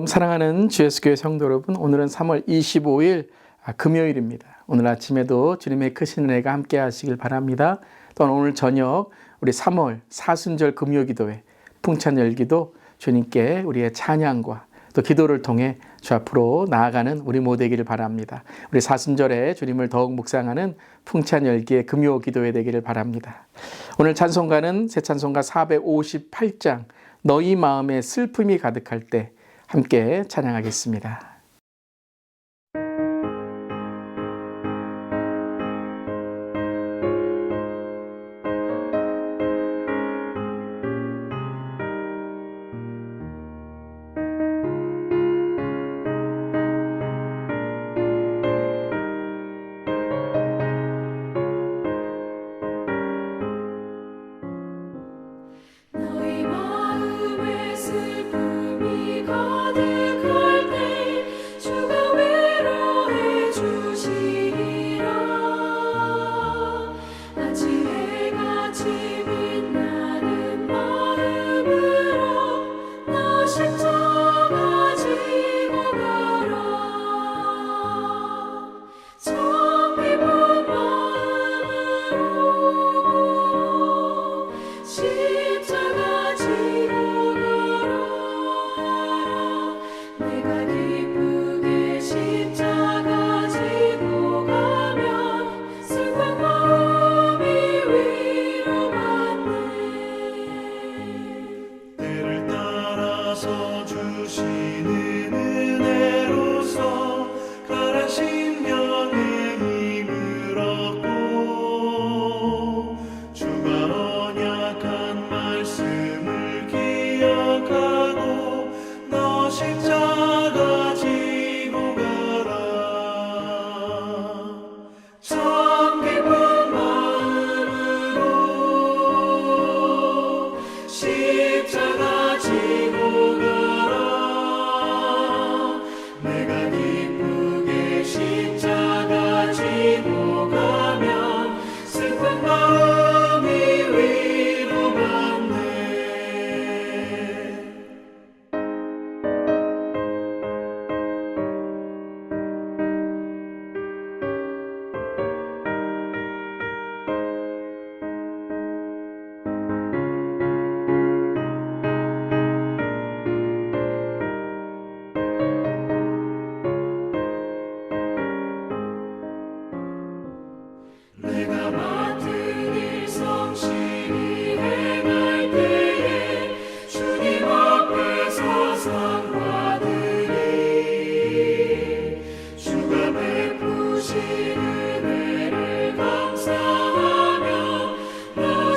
샬롬 사랑하는 주예수교회 성도 여러분 오늘은 3월 25일 아, 금요일입니다. 오늘 아침에도 주님의 크신 은혜가 함께 하시길 바랍니다. 또한 오늘 저녁 우리 3월 사순절 금요 기도회 풍찬 열기도 주님께 우리의 찬양과 또 기도를 통해 주 앞으로 나아가는 우리 모두기를 바랍니다. 우리 사순절에 주님을 더욱 묵상하는 풍찬 열기의 금요 기도회 되기를 바랍니다. 오늘 찬송가는 새 찬송가 458장 너희 마음에 슬픔이 가득할 때 함께 찬양하겠습니다.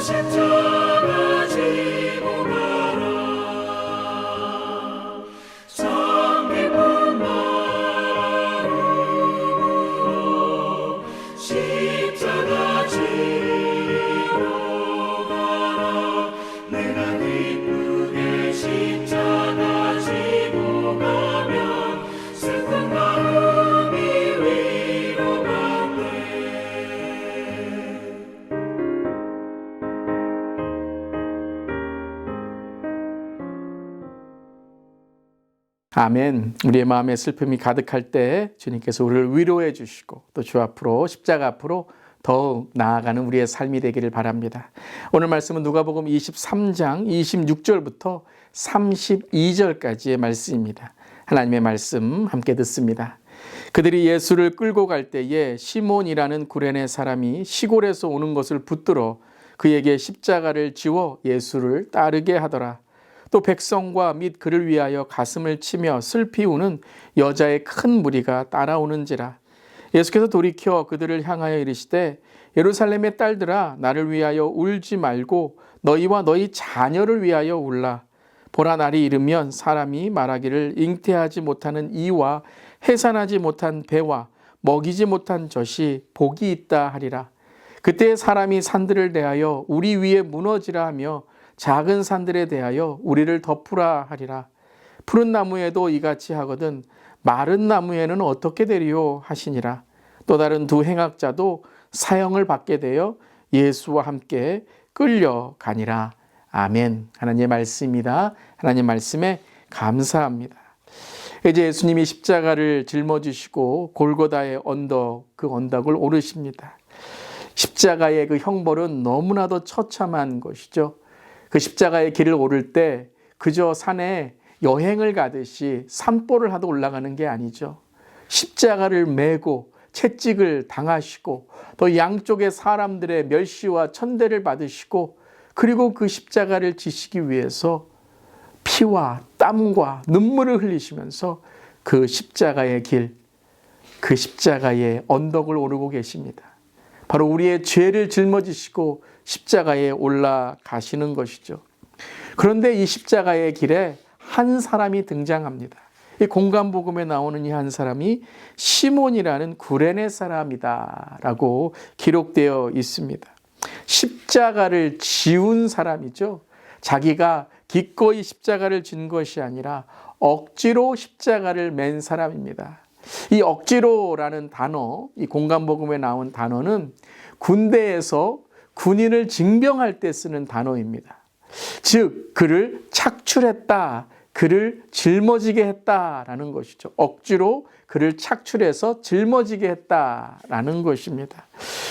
너 아멘. 우리의 마음에 슬픔이 가득할 때 주님께서 우리를 위로해 주시고 또 주 앞으로 십자가 앞으로 더욱 나아가는 우리의 삶이 되기를 바랍니다. 오늘 말씀은 누가복음 23장 26절부터 32절까지의 말씀입니다. 하나님의 말씀 함께 듣습니다. 그들이 예수를 끌고 갈 때에 시몬이라는 구레네 사람이 시골에서 오는 것을 붙들어 그에게 십자가를 지워 예수를 따르게 하더라. 또 백성과 및 그를 위하여 가슴을 치며 슬피 우는 여자의 큰 무리가 따라오는지라. 예수께서 돌이켜 그들을 향하여 이르시되 예루살렘의 딸들아 나를 위하여 울지 말고 너희와 너희 자녀를 위하여 울라. 보라 날이 이르면 사람이 말하기를 잉태하지 못하는 이와 해산하지 못한 배와 먹이지 못한 젖이 복이 있다 하리라. 그때 사람이 산들을 대하여 우리 위에 무너지라 하며 작은 산들에 대하여 우리를 덮으라 하리라. 푸른 나무에도 이같이 하거든 마른 나무에는 어떻게 되리요 하시니라. 또 다른 두 행악자도 사형을 받게 되어 예수와 함께 끌려가니라. 아멘. 하나님의 말씀입니다. 하나님 말씀에 감사합니다. 이제 예수님이 십자가를 짊어지시고 골고다의 언덕 그 언덕을 오르십니다. 십자가의 그 형벌은 너무나도 처참한 것이죠. 그 십자가의 길을 오를 때 그저 산에 여행을 가듯이 산보를 하도 올라가는 게 아니죠. 십자가를 메고 채찍을 당하시고 또 양쪽의 사람들의 멸시와 천대를 받으시고 그리고 그 십자가를 지시기 위해서 피와 땀과 눈물을 흘리시면서 그 십자가의 길, 그 십자가의 언덕을 오르고 계십니다. 바로 우리의 죄를 짊어지시고 십자가에 올라가시는 것이죠. 그런데 이 십자가의 길에 한 사람이 등장합니다. 이 공간복음에 나오는 이 한 사람이 시몬이라는 구레네 사람이다 라고 기록되어 있습니다. 십자가를 지운 사람이죠. 자기가 기꺼이 십자가를 진 것이 아니라 억지로 십자가를 맨 사람입니다. 이 억지로라는 단어, 이 공간복음에 나온 단어는 군대에서 군인을 징병할 때 쓰는 단어입니다. 즉, 그를 착출했다, 그를 짊어지게 했다라는 것이죠. 억지로 그를 착출해서 짊어지게 했다라는 것입니다.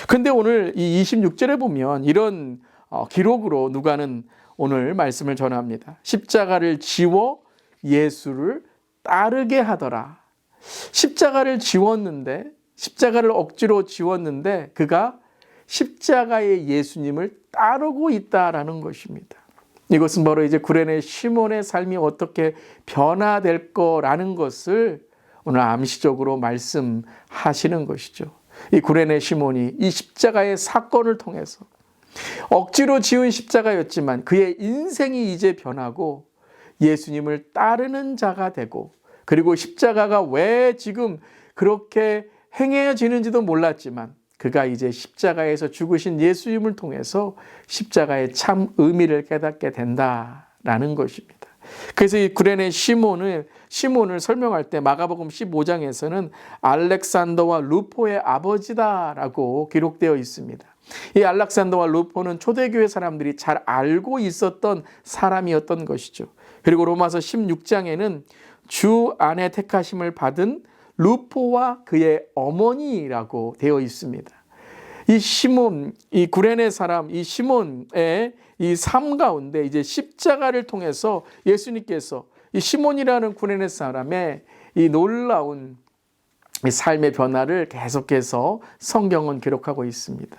근데 오늘 이 26절에 보면 이런 어, 기록으로 누가는 오늘 말씀을 전합니다. 십자가를 지워 예수를 따르게 하더라. 십자가를 지웠는데 십자가를 억지로 지웠는데 그가 십자가의 예수님을 따르고 있다라는 것입니다. 이것은 바로 이제 구레네 시몬의 삶이 어떻게 변화될 거라는 것을 오늘 암시적으로 말씀하시는 것이죠. 이 구레네 시몬이 이 십자가의 사건을 통해서 억지로 지은 십자가였지만 그의 인생이 이제 변하고 예수님을 따르는 자가 되고 그리고 십자가가 왜 지금 그렇게 행해지는지도 몰랐지만 그가 이제 십자가에서 죽으신 예수님을 통해서 십자가의 참 의미를 깨닫게 된다라는 것입니다. 그래서 이 구레네 시몬을 시몬을 설명할 때 마가복음 15장에서는 알렉산더와 루포의 아버지다라고 기록되어 있습니다. 이 알렉산더와 루포는 초대교회 사람들이 잘 알고 있었던 사람이었던 것이죠. 그리고 로마서 16장에는 주 안에 택하심을 받은 루포와 그의 어머니라고 되어 있습니다. 이 시몬, 이 구레네 사람, 이 시몬의 이 삶 가운데 이제 십자가를 통해서 예수님께서 이 시몬이라는 구레네 사람의 이 놀라운 이 삶의 변화를 계속해서 성경은 기록하고 있습니다.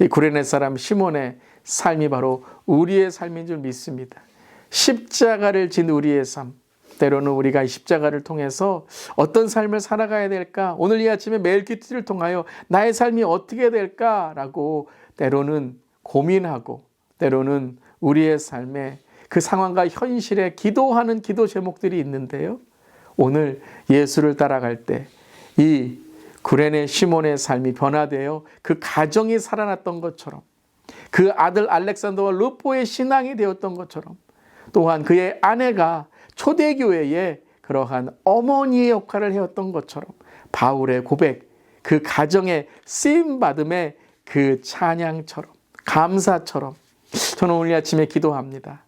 이 구레네 사람 시몬의 삶이 바로 우리의 삶인 줄 믿습니다. 십자가를 진 우리의 삶. 때로는 우리가 이 십자가를 통해서 어떤 삶을 살아가야 될까? 오늘 이 아침에 매일 기도를 통하여 나의 삶이 어떻게 될까라고 때로는 고민하고 때로는 우리의 삶에 그 상황과 현실에 기도하는 기도 제목들이 있는데요. 오늘 예수를 따라갈 때 이 구레네 시몬의 삶이 변화되어 그 가정이 살아났던 것처럼 그 아들 알렉산더와 루포의 신앙이 되었던 것처럼 또한 그의 아내가 초대교회의 그러한 어머니의 역할을 해왔던 것처럼 바울의 고백, 그 가정의 쓰임 받음의 그 찬양처럼 감사처럼 저는 오늘 아침에 기도합니다.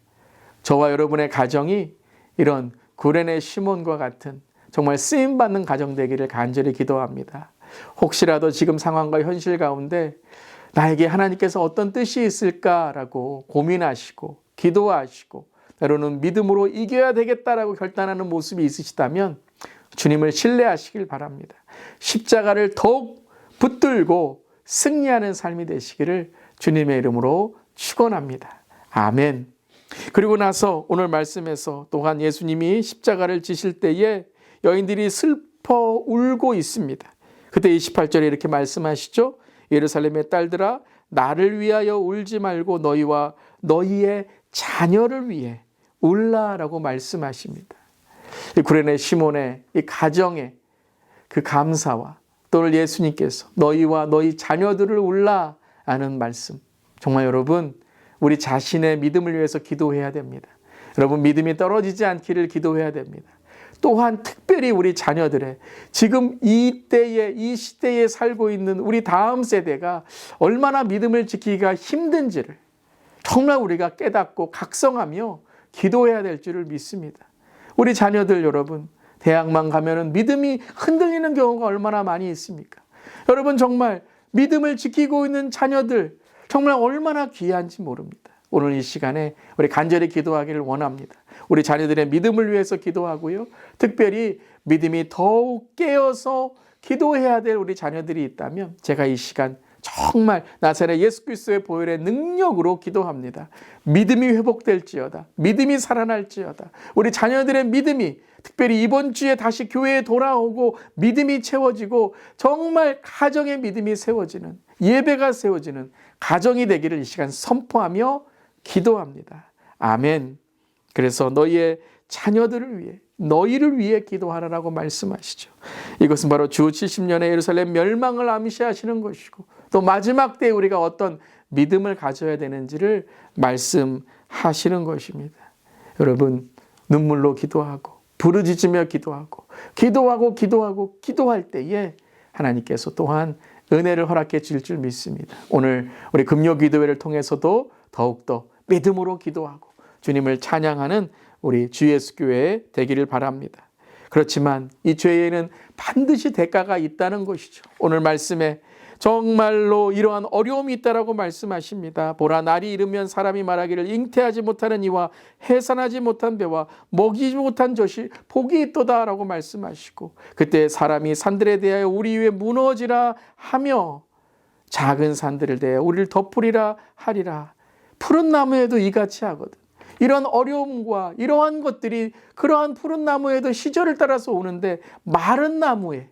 저와 여러분의 가정이 이런 구레네 시몬과 같은 정말 쓰임 받는 가정 되기를 간절히 기도합니다. 혹시라도 지금 상황과 현실 가운데 나에게 하나님께서 어떤 뜻이 있을까라고 고민하시고 기도하시고 때로는 믿음으로 이겨야 되겠다라고 결단하는 모습이 있으시다면 주님을 신뢰하시길 바랍니다. 십자가를 더욱 붙들고 승리하는 삶이 되시기를 주님의 이름으로 축원합니다. 아멘. 그리고 나서 오늘 말씀에서 또한 예수님이 십자가를 지실 때에 여인들이 슬퍼 울고 있습니다. 그때 28절에 이렇게 말씀하시죠. 예루살렘의 딸들아 나를 위하여 울지 말고 너희와 너희의 자녀를 위해 울라라고 말씀하십니다. 이 구레네 시몬의 이 가정의 그 감사와 또 예수님께서 너희와 너희 자녀들을 울라 하는 말씀. 정말 여러분 우리 자신의 믿음을 위해서 기도해야 됩니다. 여러분 믿음이 떨어지지 않기를 기도해야 됩니다. 또한 특별히 우리 자녀들의 지금 이 때에 이 시대에 살고 있는 우리 다음 세대가 얼마나 믿음을 지키기가 힘든지를 정말 우리가 깨닫고 각성하며 기도해야 될 줄을 믿습니다. 우리 자녀들 여러분 대학만 가면은 믿음이 흔들리는 경우가 얼마나 많이 있습니까? 여러분 정말 믿음을 지키고 있는 자녀들 정말 얼마나 귀한지 모릅니다. 오늘 이 시간에 우리 간절히 기도하기를 원합니다. 우리 자녀들의 믿음을 위해서 기도하고요. 특별히 믿음이 더욱 깨어서 기도해야 될 우리 자녀들이 있다면 제가 이 시간 정말 나사렛 예수 그리스도의 보혈의 능력으로 기도합니다. 믿음이 회복될지어다. 믿음이 살아날지어다. 우리 자녀들의 믿음이 특별히 이번 주에 다시 교회에 돌아오고 믿음이 채워지고 정말 가정의 믿음이 세워지는 예배가 세워지는 가정이 되기를 이 시간 선포하며 기도합니다. 아멘. 그래서 너희의 자녀들을 위해 너희를 위해 기도하라라고 말씀하시죠. 이것은 바로 주 70년의 예루살렘 멸망을 암시하시는 것이고 또 마지막 때에 우리가 어떤 믿음을 가져야 되는지를 말씀하시는 것입니다. 여러분 눈물로 기도하고 부르짖으며 기도하고 기도하고 기도하고 기도할 때에 하나님께서 또한 은혜를 허락해 주실 줄 믿습니다. 오늘 우리 금요 기도회를 통해서도 더욱더 믿음으로 기도하고 주님을 찬양하는 우리 주 예수 교회 되기를 바랍니다. 그렇지만 이 죄에는 반드시 대가가 있다는 것이죠. 오늘 말씀에 정말로 이러한 어려움이 있다라고 말씀하십니다. 보라 날이 이르면 사람이 말하기를 잉태하지 못하는 이와 해산하지 못한 배와 먹이지 못한 젖이 복이 있도다라고 말씀하시고 그때 사람이 산들에 대하여 우리 위에 무너지라 하며 작은 산들을 대하여 우리를 덮으리라 하리라. 푸른 나무에도 이같이 하거든. 이런 어려움과 이러한 것들이 그러한 푸른 나무에도 시절을 따라서 오는데 마른 나무에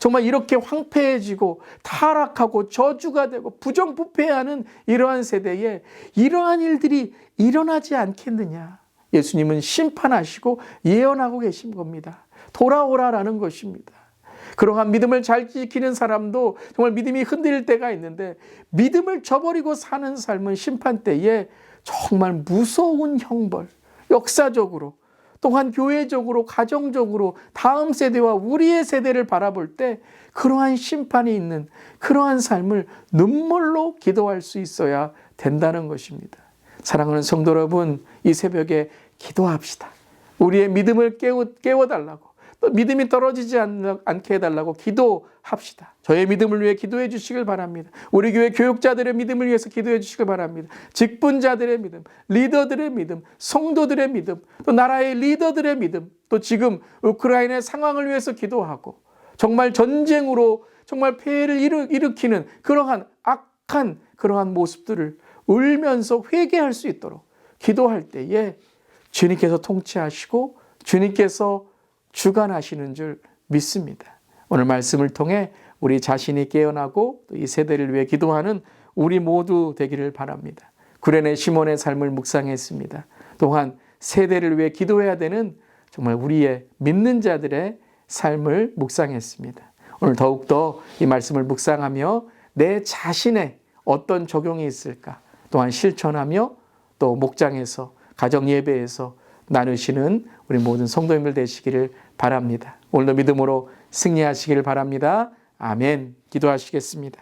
정말 이렇게 황폐해지고 타락하고 저주가 되고 부정부패하는 이러한 세대에 이러한 일들이 일어나지 않겠느냐. 예수님은 심판하시고 예언하고 계신 겁니다. 돌아오라라는 것입니다. 그러한 믿음을 잘 지키는 사람도 정말 믿음이 흔들릴 때가 있는데 믿음을 저버리고 사는 삶은 심판 때에 정말 무서운 형벌, 역사적으로 또한 교회적으로 가정적으로 다음 세대와 우리의 세대를 바라볼 때 그러한 심판이 있는 그러한 삶을 눈물로 기도할 수 있어야 된다는 것입니다. 사랑하는 성도 여러분, 이 새벽에 기도합시다. 우리의 믿음을 깨워, 깨워달라고 또 믿음이 떨어지지 않, 않게 해달라고 기도합시다. 저의 믿음을 위해 기도해 주시길 바랍니다. 우리 교회 교육자들의 믿음을 위해서 기도해 주시길 바랍니다. 직분자들의 믿음, 리더들의 믿음, 성도들의 믿음, 또 나라의 리더들의 믿음, 또 지금 우크라이나의 상황을 위해서 기도하고 정말 전쟁으로 정말 폐해를 일으, 일으키는 그러한 악한 그러한 모습들을 울면서 회개할 수 있도록 기도할 때에 주님께서 통치하시고 주님께서 주관하시는 줄 믿습니다. 오늘 말씀을 통해 우리 자신이 깨어나고 또이 세대를 위해 기도하는 우리 모두 되기를 바랍니다. 구레네 시몬의 삶을 묵상했습니다. 또한 세대를 위해 기도해야 되는 정말 우리의 믿는 자들의 삶을 묵상했습니다. 오늘 더욱더 이 말씀을 묵상하며 내 자신의 어떤 적용이 있을까 또한 실천하며 또 목장에서 가정 예배에서 나누시는 우리 모든 성도님들 되시기를 바랍니다. 오늘도 믿음으로 승리하시기를 바랍니다. 아멘. 기도하시겠습니다.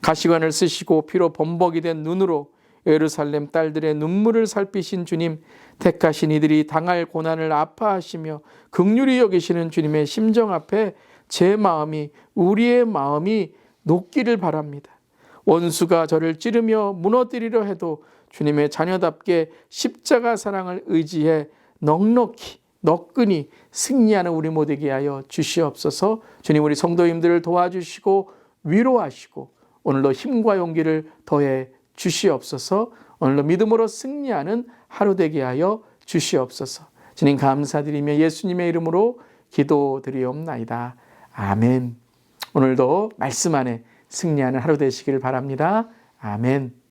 가시관을 쓰시고 피로 범벅이 된 눈으로 예루살렘 딸들의 눈물을 살피신 주님, 택하신 이들이 당할 고난을 아파하시며 극률이 여기시는 주님의 심정 앞에 제 마음이 우리의 마음이 녹기를 바랍니다. 원수가 저를 찌르며 무너뜨리려 해도 주님의 자녀답게 십자가 사랑을 의지해 넉넉히 너끈히 승리하는 우리 모두에게 하여 주시옵소서. 주님 우리 성도님들을 도와주시고 위로하시고 오늘도 힘과 용기를 더해 주시옵소서. 오늘도 믿음으로 승리하는 하루 되게 하여 주시옵소서. 주님 감사드리며 예수님의 이름으로 기도드리옵나이다. 아멘. 오늘도 말씀 안에 승리하는 하루 되시기를 바랍니다. 아멘.